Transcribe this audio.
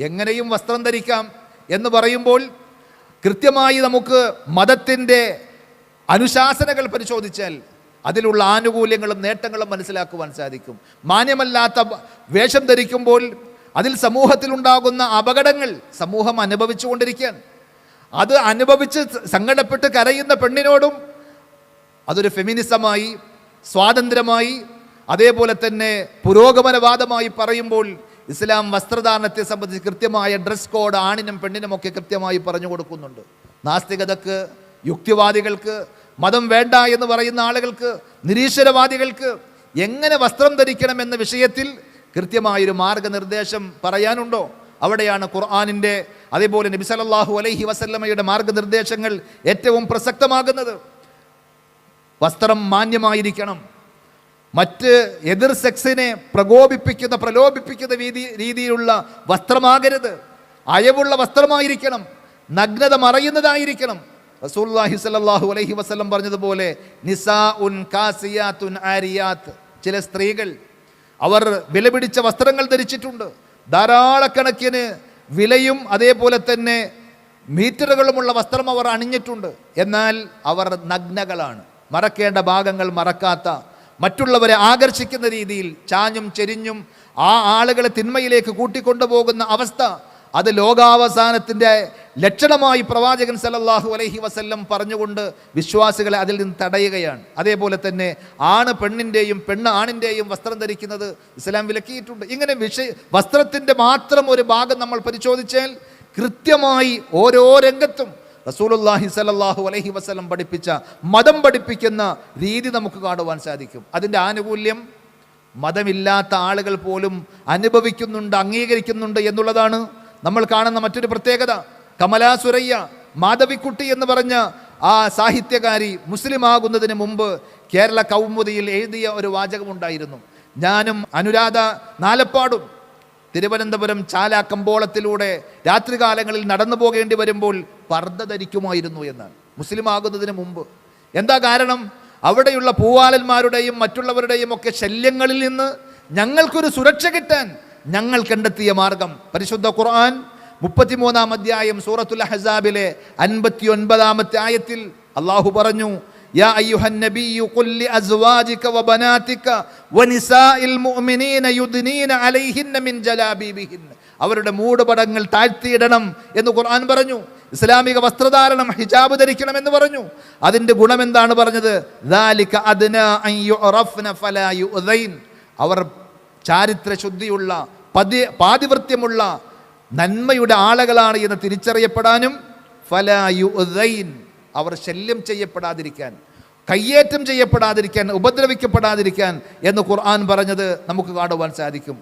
എങ്ങനെയും വസ്ത്രം ധരിക്കാം എന്ന് പറയുമ്പോൾ കൃത്യമായി നമുക്ക് മതത്തിന്റെ അനുശാസനകൾ പരിശോധിച്ചാൽ അതിലുള്ള ആനുകൂല്യങ്ങളും നേട്ടങ്ങളും മനസ്സിലാക്കുവാൻ സാധിക്കും. മാന്യമല്ലാത്ത വേഷം ധരിക്കുമ്പോൾ അതിൽ സമൂഹത്തിലുണ്ടാകുന്ന അപകടങ്ങൾ സമൂഹം അനുഭവിച്ചുകൊണ്ടിരിക്കുകയാണ് അത് അനുഭവിച്ച് സങ്കടപ്പെട്ട് കരയുന്ന പെണ്ണിനോടും അതൊരു ഫെമിനിസമായി സ്വാതന്ത്ര്യമായി അതേപോലെ തന്നെ പുരോഗമനവാദമായി പറയുമ്പോൾ ഇസ്ലാം വസ്ത്രധാരണത്തെ സംബന്ധിച്ച് കൃത്യമായ ഡ്രസ് കോഡ് ആണിനും പെണ്ണിനും ഒക്കെ കൃത്യമായി പറഞ്ഞു കൊടുക്കുന്നുണ്ട്. നാസ്തികതക്ക് യുക്തിവാദികൾക്ക് മതം വേണ്ട എന്ന് പറയുന്ന ആളുകൾക്ക് നിരീശ്വരവാദികൾക്ക് എങ്ങനെ വസ്ത്രം ധരിക്കണം എന്ന വിഷയത്തിൽ കൃത്യമായൊരു മാർഗനിർദ്ദേശം പറയാനുണ്ടോ? അവിടെയാണ് ഖുർആാനിന്റെ അതേപോലെ നബി സല്ലല്ലാഹു അലൈഹി വസല്ലമ്മയുടെ മാർഗനിർദ്ദേശങ്ങൾ ഏറ്റവും പ്രസക്തമാകുന്നത്. വസ്ത്രം മാന്യമായിരിക്കണം. മറ്റ് എതിർ സെക്സിനെ പ്രകോപിപ്പിക്കുന്ന പ്രലോഭിപ്പിക്കുന്ന രീതി രീതിയിലുള്ള വസ്ത്രമാകരുത്. അയവുള്ള വസ്ത്രമായിരിക്കണം. നഗ്നത മറയുന്നതായിരിക്കണം. റസൂല്ലാഹി സ്വല്ലല്ലാഹു അലൈഹി വസ്ലം പറഞ്ഞതുപോലെ നിസാ ഉൻ കാസിയാത്തുൻ ആരിയാത്ത് ചില സ്ത്രീകൾ അവർ വിലപിടിച്ച വസ്ത്രങ്ങൾ ധരിച്ചിട്ടുണ്ട്. ധാരാളക്കണക്കിന് വിലയും അതേപോലെ തന്നെ മീറ്ററുകളുമുള്ള വസ്ത്രം അവർ അണിഞ്ഞിട്ടുണ്ട്. എന്നാൽ അവർ നഗ്നകളാണ്. മറക്കേണ്ട ഭാഗങ്ങൾ മറക്കാത്ത മറ്റുള്ളവരെ ആകർഷിക്കുന്ന രീതിയിൽ ചാഞ്ഞും ചെരിഞ്ഞും ആ ആളുകളെ തിന്മയിലേക്ക് കൂട്ടിക്കൊണ്ടുപോകുന്ന അവസ്ഥ അത് ലോകാവസാനത്തിന്റെ ലക്ഷണമായി പ്രവാചകൻ സലല്ലാഹു അലൈഹി വസല്ലം പറഞ്ഞുകൊണ്ട് വിശ്വാസികളെ അതിൽ നിന്ന് തടയുകയാണ്. അതേപോലെ തന്നെ ആണ് പെണ്ണിന്റെയും പെണ്ണ് ആണിന്റെയും വസ്ത്രം ധരിക്കുന്നത് ഇസ്ലാം വിലക്കിയിട്ടുണ്ട്. ഇങ്ങനെ വിഷയ വസ്ത്രത്തിന്റെ മാത്രം ഒരു ഭാഗം നമ്മൾ പരിശോധിച്ചാൽ കൃത്യമായി ഓരോ രംഗത്തും റസൂലുള്ളാഹി സല്ലല്ലാഹു അലൈഹി വസല്ലം പഠിപ്പിച്ച മതം പഠിപ്പിക്കുന്ന രീതി നമുക്ക് കാണുവാൻ സാധിക്കും. അതിന്റെ ആനുകൂല്യം മതമില്ലാത്ത ആളുകൾ പോലും അനുഭവിക്കുന്നുണ്ട് അംഗീകരിക്കുന്നുണ്ട് എന്നുള്ളതാണ് നമ്മൾ കാണുന്ന മറ്റൊരു പ്രത്യേകത. കമലാ സുരയ്യ മാധവിക്കുട്ടി എന്ന് പറഞ്ഞ ആ സാഹിത്യകാരി മുസ്ലിം ആകുന്നതിന് മുമ്പ് കേരള കൗമുദിയിൽ എഴുതിയ ഒരു വാചകമുണ്ടായിരുന്നു. ഞാനും അനുരാധ നാലപ്പാടും തിരുവനന്തപുരം ചാല കമ്പോളത്തിലൂടെ രാത്രികാലങ്ങളിൽ നടന്നു പോകേണ്ടി വരുമ്പോൾ പർദ്ദ ധരിക്കുമായിരുന്നു എന്നാണ് മുസ്ലിം ആകുന്നതിന് മുമ്പ്. എന്താ കാരണം? അവിടെയുള്ള പൂവാലന്മാരുടെയും മറ്റുള്ളവരുടെയും ഒക്കെ ശല്യങ്ങളിൽ നിന്ന് ഞങ്ങൾക്കൊരു സുരക്ഷ കിട്ടാൻ ഞങ്ങൾ കണ്ടെത്തിയ മാർഗം. പരിശുദ്ധ ഖുർആൻ മുപ്പത്തിമൂന്നാം അധ്യായം സൂറത്തുൽ ഹസാബിലെ അൻപത്തി ഒൻപതാമത്തെ ആയത്തിൽ അള്ളാഹു പറഞ്ഞു يا أيها النبي قل لأزواجك وبناتك ونساء المؤمنين يدنين عليهن من جلابيبهن അവരുടെ മൂടുപടങ്ങൾ താഴ്ത്തിയിടണം എന്ന് ഖുർആൻ പറഞ്ഞു ഇസ്ലാമിക വസ്ത്രധാരണം ഹിജാബ് ധരിക്കണം എന്ന് പറഞ്ഞു അതിൻ്റെ ഗുണം എന്താണ് പറഞ്ഞത് ذَلِكَ أَدْنَىٰ أَن يُعْرَفْنَ فَلَا يُؤْذَيْنَ അവർ ചാരിത്ര ശുദ്ധിയുള്ള പതി പാതിവൃത്യമുള്ള നന്മയുടെ ആളുകളാണ് എന്ന് തിരിച്ചറിയപ്പെടാനും ഫലായുദൈൻ അവർ ശല്യം ചെയ്യപ്പെടാതിരിക്കാൻ കയ്യേറ്റം ചെയ്യപ്പെടാതിരിക്കാൻ ഉപദ്രവിക്കപ്പെടാതിരിക്കാൻ എന്ന് ഖുർആൻ പറഞ്ഞത് നമുക്ക് കാണുവാൻ സാധിക്കും.